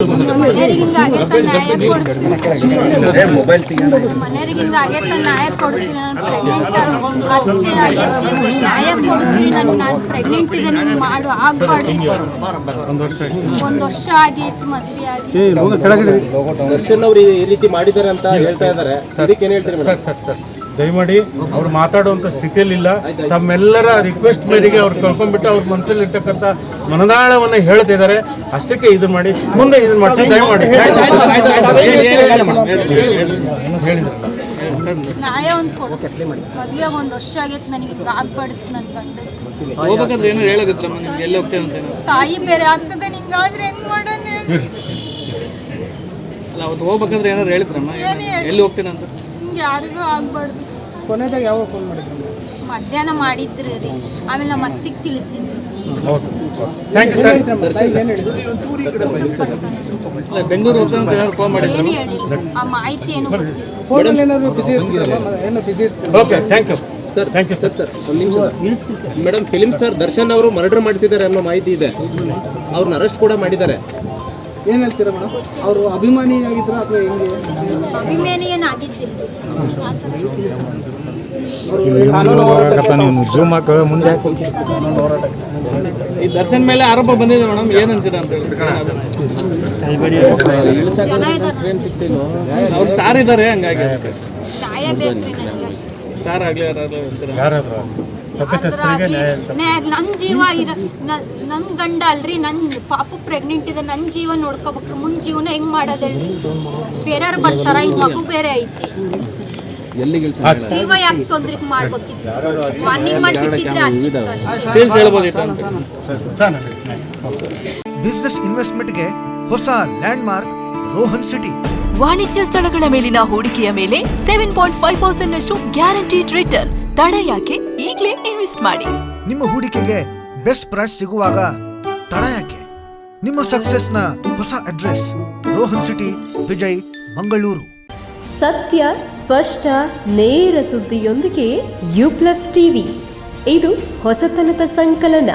ಮನೆಯವ್ರಿಗೆ ಆಗೇತ ನ್ಯಾಯ ಕೊಡಿಸಿ ಮನೆಯವ್ರಿಗೆ ಆಗೇತ ನ್ಯಾಯ ಕೊಡಿಸಿ ನಾನು ಪ್ರೆಗ್ನೆಂಟ್ ಅತ್ತೆ ಆಗೈತಿ ನ್ಯಾಯ ಕೊಡಿಸಿ ನನ್ ನಾನು ಪ್ರೆಗ್ನೆಂಟ್ ಇದೆ ಮಾಡು ಆಗ್ಬಾರ್ದಿತ್ತು ಒಂದ್ ವರ್ಷ ಆಗಿತ್ತು ಮದ್ವೆ ಆಗಿ ದರ್ಶನ್ ಅವರು ಈ ರೀತಿ ಮಾಡಿದ್ದಾರೆ ಅಂತ ಹೇಳ್ತಾ ಇದ್ದಾರೆ ಅದಕ್ಕೆ ಏನು ಹೇಳ್ತಾರೆ ಸರ್ ಸರ್ ಸರ್. ದಯಮಾಡಿ ಅವ್ರು ಮಾತಾಡುವಂಥ ಸ್ಥಿತಿಯಲ್ಲಿಲ್ಲ ತಮ್ಮೆಲ್ಲರ ರಿಕ್ವೆಸ್ಟ್ ಮೇರೆಗೆ ಅವ್ರು ಕಳ್ಕೊಂಡ್ಬಿಟ್ಟು ಅವ್ರ ಮನಸ್ಸಲ್ಲಿ ಇರ್ತಕ್ಕಂಥ ಮನದಾಳವನ್ನು ಹೇಳ್ತಿದ್ದಾರೆ ಅಷ್ಟಕ್ಕೆ ಇದು ಮಾಡಿ ಮುಂದೆ ಇದನ್ನು ಮಾಡಿ ದಯಮಾಡಿ ಏನಾದ್ರು ಮದ್ವೆಗೆ ಒಂದ್ ವರ್ಷ ಆಗೈತಿ ನನಗೆ ಗಂಡ ಹೋಗ್ಬೇಕಾದ್ರೆ ಏನೋ ಹೇಳೋಗುತ್ತೆ ನಿಮ್ಗೆ ಎಲ್ಲಿ ಹೋಗ್ತೇವೆ ಅಂತ ಏನೋ. ತಾಯಿ ಬೇರೆ ಆಗ್ತದೆ ನಿಂಗಾದ್ರೆ ಹೆಂಗ್ ಮಾಡೋಣ ಅಲ್ಲ ಅವತ್ತು ಹೋಗ್ಬೇಕಾದ್ರೆ ಏನಾರು ಹೇಳಿದ್ರಮ್ಮ ಎಲ್ಲಿ ಹೋಗ್ತೇನೆ ಅಂತ ಹಿಂಗ್ ಯಾರಿಗೂ ಆಗ್ಬಾರ್ದು ಕೊನೆದಾಗ ಯಾವಾಗ ಫೋನ್ ಮಾಡಿದ್ರು? ಮಧ್ಯಾಹ್ನ ಮಾಡಿದ್ರು ರೀ. ಆಮೇಲೆ ನಮ್ಮ ಅತ್ತಿಗೆ ತಿಳಿಸಿದ್ರು ಥ್ಯಾಂಕ್ ಯು ಸರ್ ಬೆಂಗಳೂರು ಅಂತ ಏನಾದ್ರು ಫೋನ್ ಮಾಡಿದ್ರು? ಏನು ಹೇಳಿಲ್ಲ ಆ ಮಾಹಿತಿ ಏನು ಗೊತ್ತಿಲ್ಲ. ಫೋನಲ್ಲಿ ಏನಾದ್ರು ಬಿಸಿ ಏನೋ busy okay thank you sir thank you sir sir ಒಂದು ನಿಮಿಷ. ಮೇಡಮ್ ಫಿಲಿಮ್ ಸ್ಟಾರ್ ದರ್ಶನ್ ಅವರು ಮರ್ಡರ್ ಮಾಡಿಸಿದ್ದಾರೆ ಅನ್ನೋ ಮಾಹಿತಿ ಇದೆ. ಅವ್ರನ್ನ ಅರೆಸ್ಟ್ ಕೂಡ ಮಾಡಿದ್ದಾರೆ. ಏನು ಹೇಳ್ತೀರಾ ಮೇಡಮ್ ಅವರು ಅಭಿಮಾನಿ ಆಗಿದ್ರ ಅಥವಾ ಹೆಂಗೆ? ಅಭಿಮಾನಿ ಮುಂದೆ ಈ ದರ್ಶನ್ ಮೇಲೆ ಆರೋಪ ಬಂದಿದೆ ಮೇಡಮ್ ಏನಂತೀರಾ ಅಂತ ಹೇಳಿ. ಅವ್ರು ಸ್ಟಾರ್ ಇದ್ದಾರೆ ಹಂಗಾಗಿ. ಸ್ಟಾರ್ ಆಗ್ಲಿ ಯಾರಾದ್ರೂ ನನ್ ಜೀವ ಇರ ನ- ನನ್ ಗಂಡ ಅಲ್ರಿ ನನ್ನ ಪಾಪು ಪ್ರೆಗ್ನೆಂಟ್ ಇದೆ ನನ್ನ ಜೀವ ನೋಡ್ಕೋಬೇಕ್ರಿ ಮುಂದ್ ಜೀವನ ಹೆಂಗ್ ಮಾಡೋದಲ್ರಿ ಬೇರೆಯವ್ರು ಬರ್ತಾರ ಈಗ ಮಗು ಬೇರೆ ಐತಿ. ಎಲ್ಲಿಗೆ ಜೀವ ಯಾಕೆ ತೊಂದ್ರೆ ಮಾಡ್ಬೇಕಿತ್ತು? ವಾರ್ನಿಂಗ್ ಮಾಡ್ಬಿಟ್ಟಿದ್ರೆ ಬಿಸ್ನೆಸ್ ಇನ್ವೆಸ್ಟ್ಮೆಂಟ್ಗೆ ಹೊಸ ಲ್ಯಾಂಡ್ಮಾರ್ಕ್ ರೋಹನ್ ಸಿಟಿ ವಾಣಿಜ್ಯ ಸ್ಥಳಗಳ ಮೇಲಿನ ಹೂಡಿಕೆಯ ಮೇಲೆ ಸೆವೆನ್ ಪಾಯಿಂಟ್ ಫೈವ್ ಪರ್ಸೆಂಟ್ ನಷ್ಟು ಗ್ಯಾರಂಟಿಡ್ ರಿಟರ್ನ್ ತಡ ಯಾಕೆ? ಈಗಲೇ ಇನ್ವೆಸ್ಟ್ ಮಾಡಿ. ನಿಮ್ಮ ಹೂಡಿಕೆಗೆ ಬೆಸ್ಟ್ ಪ್ರೈಸ್ ಸಿಗುವಾಗ ತಡ ಯಾಕೆ? ನಿಮ್ಮ ಸಕ್ಸಸ್ನ ಹೊಸ ಅಡ್ರೆಸ್ ರೋಹನ್ ಸಿಟಿ ವಿಜಯ್ ಮಂಗಳೂರು. ಸತ್ಯ ಸ್ಪಷ್ಟ ನೇರ ಸುದ್ದಿಯೊಂದಿಗೆ ಯು ಪ್ಲಸ್ ಟಿವಿ ಇದು ಹೊಸತನದ ಸಂಕಲನ.